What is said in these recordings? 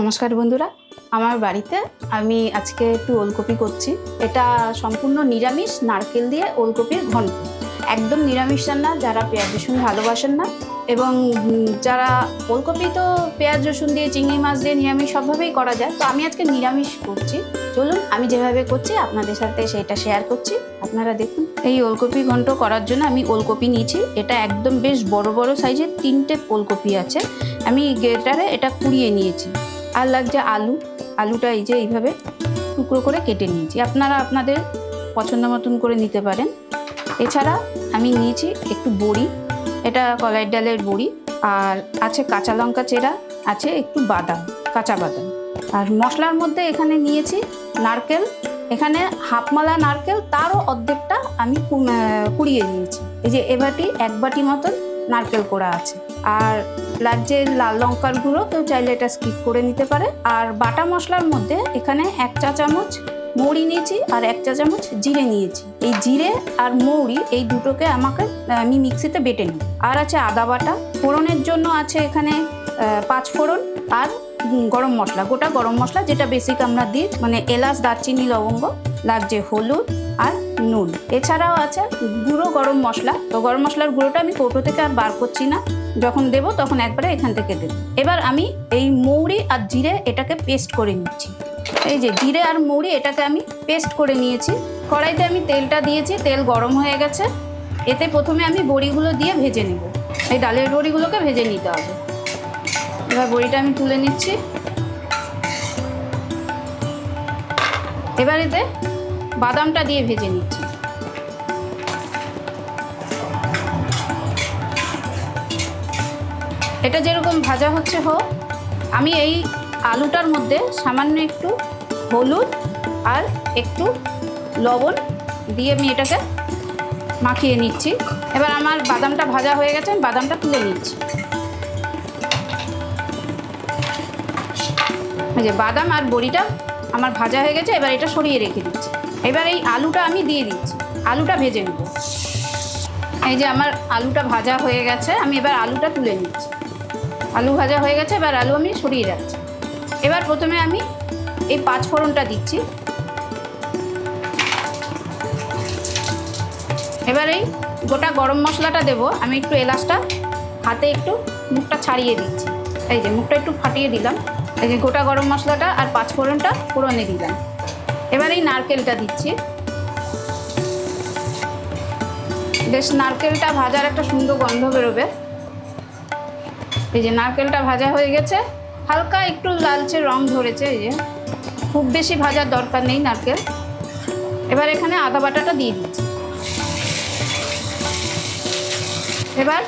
নমস্কার বন্ধুরা। আমার বাড়িতে আমি আজকে একটু ওলকপি করছি। এটা সম্পূর্ণ নিরামিষ নারকেল দিয়ে ওলকপির ঘন্ট। একদম নিরামিষ রান্না, যারা পেঁয়াজ রসুন ভালোবাসেন না। এবং যারা ওলকপি তো পেঁয়াজ রসুন দিয়ে, চিংড়ি মাছ দিয়ে, নিরামিষ সবভাবেই করা যায়। তো আমি আজকে নিরামিষ করছি। চলুন, আমি যেভাবে করছি, আপনাদের সাথে সেটা শেয়ার করছি। আপনারা দেখুন, এই ওলকপি ঘন্ট করার জন্য আমি ওলকপি নিয়েছি। এটা একদম বেশ বড় বড় সাইজের তিনটে ওলকপি আছে। আমি গ্রেটারে এটা কুড়িয়ে নিয়েছি। আর লাগছে আলু, আলুটা এই যে এইভাবে টুকরো করে কেটে নিয়েছি। আপনারা আপনাদের পছন্দ মতন করে নিতে পারেন। এছাড়া আমি নিয়েছি একটু বড়ি, এটা কলাই ডালের বড়ি, আর আছে কাঁচা লঙ্কা চেরা, আছে একটু বাদাম, কাঁচা বাদাম। আর মশলার মধ্যে এখানে নিয়েছি নারকেল, এখানে হাফমালা নারকেল, তারও অর্ধেকটা আমি কুড়িয়ে নিয়েছি। এই যে এ বাটি এক বাটি মতন নারকেল করা আছে। আর লাগছে লাল লঙ্কার গুঁড়ো, কেউ চাইলে এটা স্কিপ করে নিতে পারে। আর বাটা মশলার মধ্যে এখানে এক চা চামচ মৌরি নিয়েছি আর এক চা চামচ জিরে নিয়েছি। এই জিরে আর মৌরি এই দুটোকে আমাকে আমি মিক্সিতে বেটে নিই আর আছে আদা বাটা। ফোড়নের জন্য আছে এখানে পাঁচ ফোড়ন আর গরম মশলা, গোটা গরম মশলা, যেটা বেসিক আমরা দিই মানে এলাচ, দারচিনি, লবঙ্গ, লাগছে হলুদ আর নুন। এছাড়াও আছে গুঁড়ো গরম মশলা। তো গরম মশলার গুঁড়োটা আমি কৌটো থেকে আর বার করছি না। যখন দেবো তখন একবারে এখান থেকে দেবো। এবার আমি এই মৌরি আর জিরে এটাকে পেস্ট করে নিচ্ছি। এই যে জিরে আর মৌরি এটাকে আমি পেস্ট করে নিয়েছি। কড়াইতে আমি তেলটা দিয়েছি, তেল গরম হয়ে গেছে। এতে প্রথমে আমি বড়িগুলো দিয়ে ভেজে নেব। এই ডালের বড়িগুলোকে ভেজে নিতে হবে। এবার বড়িটা আমি তুলে নিচ্ছি। এবার এতে বাদামটা দিয়ে ভেজে নিচ্ছি। এটা যেরকম ভাজা হচ্ছে হোক, আমি এই আলুটার মধ্যে সামান্য একটু হলুদ আর একটু লবণ দিয়ে আমি এটাকে মাখিয়ে নিচ্ছি। এবার আমার বাদামটা ভাজা হয়ে গেছে, আমি বাদামটা তুলে নিচ্ছি। যে বাদাম আর বড়িটা আমার ভাজা হয়ে গেছে, এবার এটা সরিয়ে রেখে দিচ্ছি। এবার এই আলুটা আমি দিয়ে দিচ্ছি। আলুটা ভেজে নেব। এই যে আমার আলুটা ভাজা হয়ে গেছে, আমি এবার আলুটা তুলে নিচ্ছি। আলু ভাজা হয়ে গেছে, এবার আলু আমি সরিয়ে রাখছি। এবার প্রথমে আমি এই পাঁচ ফোড়নটা দিচ্ছি। এবার এই গোটা গরম মশলাটা দেব, আমি একটু এলাচটা হাতে একটু মুখটা ছাড়িয়ে দিচ্ছি। এই যে মুখটা একটু ফাটিয়ে দিলাম। এই যে গোটা গরম মশলাটা আর পাঁচ ফোড়নটা ফোড়নে দিলাম। এবার এই নারকেলটা দিচ্ছি। বেশ, নারকেলটা ভাজার একটা সুন্দর গন্ধ বেরোবে। এই যে নারকেলটা ভাজা হয়ে গেছে। হালকা একটু লালচে রং ধরেছে এই যে। খুব বেশি ভাজার দরকার নেই নারকেল। এবার এখানে আদা বাটাটা দিয়ে দিচ্ছি। এবার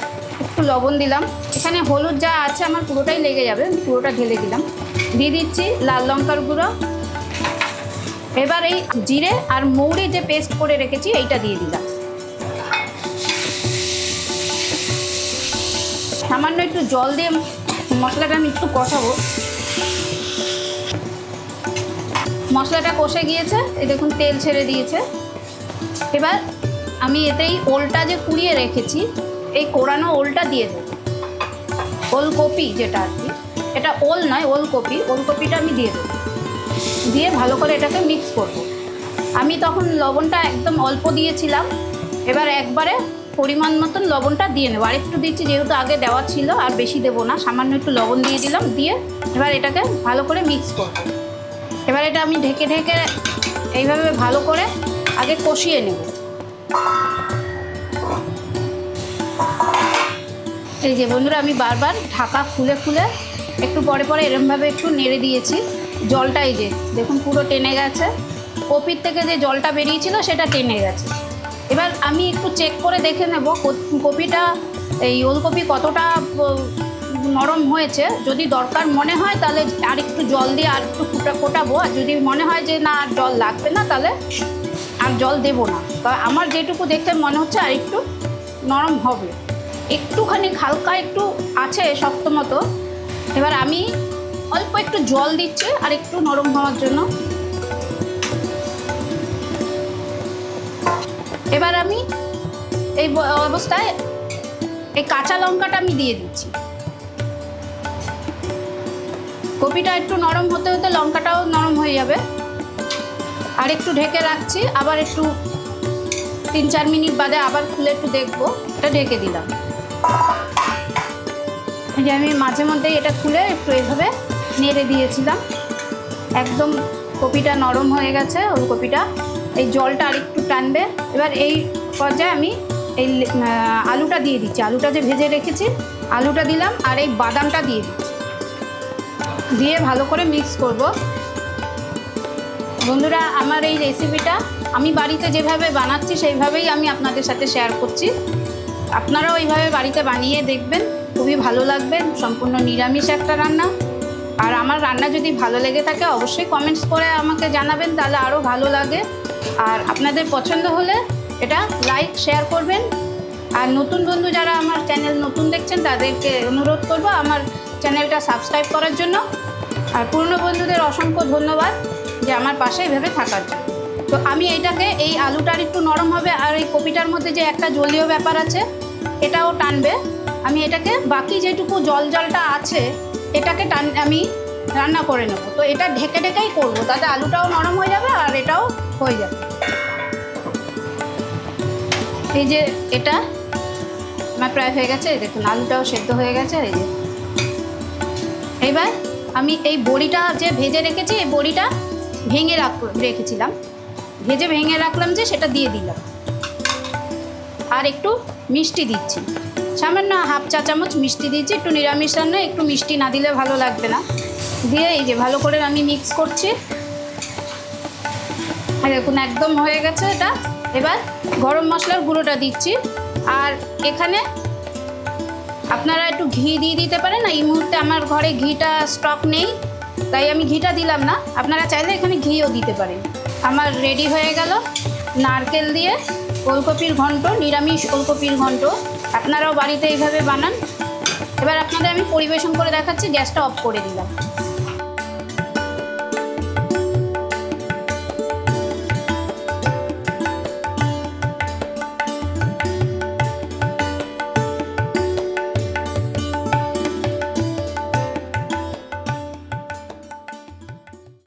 একটু লবণ দিলাম। এখানে হলুদ যা আছে আমার পুরোটাই লেগে যাবে পুরোটা ঢেলে দিলাম। দিয়ে দিচ্ছি লাল লঙ্কার গুঁড়ো। এবার এই জিরে আর মৌরি যে পেস্ট করে রেখেছি, এইটা দিয়ে দিলাম। সামান্য একটু জল দিয়ে মশলাটা আমি একটু কষাবো। মশলাটা কষে গিয়েছে এই দেখুন তেল ছেড়ে দিয়েছে। এবার আমি এতেই ওলটা যে কুড়িয়ে রেখেছি, এই কোরানো ওলটা দিয়ে দেবো। ওলকপি যেটা আর কি, এটা ওল নয়, ওলকপি। ওলকপিটা আমি দিয়ে দেবো। দিয়ে ভালো করে এটাকে মিক্স করব। আমি তখন লবণটা একদম অল্প দিয়েছিলাম। এবার একবারে পরিমাণ মতন লবণটা দিয়ে নেব। আর একটু দিচ্ছি, যেহেতু আগে দেওয়া ছিল, আর বেশি দেবো না। সামান্য একটু লবণ দিয়ে দিলাম, দিয়ে এবার এটাকে ভালো করে মিক্স করব। এবার এটা আমি ঢেকে ঢেকে এইভাবে ভালো করে আগে কষিয়ে নেব। এই যে বন্ধুরা, আমি বারবার ঢাকা খুলে খুলে একটু পরে পরে এরমভাবে একটু নেড়ে দিয়েছি। জলটাই যে, দেখুন পুরো টেনে গেছে। কপির থেকে যে জলটা বেরিয়েছিল, সেটা টেনে গেছে। এবার আমি একটু চেক করে দেখে নেব কপিটা, এই ওলকপি কতটা নরম হয়েছে। যদি দরকার মনে হয় তাহলে আর একটু জল দিয়ে আর একটু ফুটা ফোটাবো। আর যদি মনে হয় যে না, আর জল লাগবে না তাহলে আর জল দেবো না। তা আমার যেটুকু দেখতে মনে হচ্ছে আর একটু নরম হবে। একটুখানি হালকা একটু আছে শক্ত মতো। এবার আমি অল্প একটু জল দিচ্ছি আর একটু নরম হওয়ার জন্য। এবার আমি এই অবস্থায় এই কাঁচা লঙ্কাটা আমি দিয়ে দিচ্ছি। কপিটা একটু নরম হতে হতে লঙ্কাটাও নরম হয়ে যাবে। আর একটু ঢেকে রাখছি, আবার একটু তিন চার মিনিট বাদে আবার খুলে একটু দেখব। এটা ঢেকে দিলাম। যে আমি মাঝে মধ্যেই এটা খুলে একটু এইভাবে নেড়ে দিয়েছিলাম। একদম কপিটা নরম হয়ে গেছে, ওলকপিটা। এই জলটা আরেকটু টানবে এবার এই পর্যায়ে আমি এই আলুটা দিয়ে দিচ্ছি। আলুটা যে ভেজে রেখেছি, আলুটা দিলাম আর এই বাদামটা দিয়ে দিচ্ছি। দিয়ে ভালো করে মিক্স করব। বন্ধুরা, আমার এই রেসিপিটা আমি বাড়িতে যেভাবে বানাচ্ছি, সেইভাবেই আমি আপনাদের সাথে শেয়ার করছি। আপনারাও এইভাবে বাড়িতে বানিয়ে দেখবেন, খুবই ভালো লাগবে, সম্পূর্ণ নিরামিষ একটা রান্না। আর আমার রান্না যদি ভালো লেগে থাকে, অবশ্যই কমেন্টস করে আমাকে জানাবেন, তাহলে আরও ভালো লাগে। আর আপনাদের পছন্দ হলে এটা লাইক শেয়ার করবেন। আর নতুন বন্ধু যারা আমার চ্যানেল নতুন দেখছেন, তাদেরকে অনুরোধ করব আমার চ্যানেলটা সাবস্ক্রাইব করার জন্য। আর পুরনো বন্ধুদের অসংখ্য ধন্যবাদ যে আমার পাশে এভাবে থাকার জন্য। তো আমি এইটাকে, এই আলুটার একটু নরম হবে আর এই কপিটার মধ্যে যে একটা জলীয় ব্যাপার আছে, এটাও টানবে। আমি এটাকে বাকি যেটুকু জল জলটা আছে, এটাকে টান, আমি রান্না করে নেব। তো এটা ঢেকে ঢেকেই করব, তাতে আলুটাও নরম হয়ে যাবে আর এটাও হয়ে যাবে এই যে এটা, আমার প্রায় হয়ে গেছে দেখুন, আলুটাও সেদ্ধ হয়ে গেছে এই যে। এবার আমি এই বড়িটা যে ভেজে রেখেছি, এই বড়িটা ভেঙে রাখ রেখেছিলাম। ভেজে ভেঙে রাখলাম যে সেটা দিয়ে দিলাম। আর একটু মিষ্টি দিচ্ছি। সামান্য হাফ চা চামচ মিষ্টি দিচ্ছি একটু নিরামিষ রান্না, একটু মিষ্টি না দিলে ভালো লাগবে না। দিয়ে এই যে ভালো করে আমি মিক্স করছি। দেখুন, একদম হয়ে গেছে এটা। এবার গরম মশলার গুঁড়োটা দিচ্ছি। আর এখানে আপনারা একটু ঘি দিয়ে দিতে পারেন। এই মুহূর্তে আমার ঘরে ঘিটা স্টক নেই, তাই আমি ঘিটা দিলাম না। আপনারা চাইলে এখানে ঘিও দিতে পারেন। আমার রেডি হয়ে গেল নারকেল দিয়ে ওলকপির ঘন্ট, নিরামিষ ওলকপির ঘন্ট। আপনারাও বাড়িতে এইভাবে বানান। এবার আপনাদের আমি পরিবেশন করে দেখাচ্ছি, গ্যাসটা অফ করে দিলাম।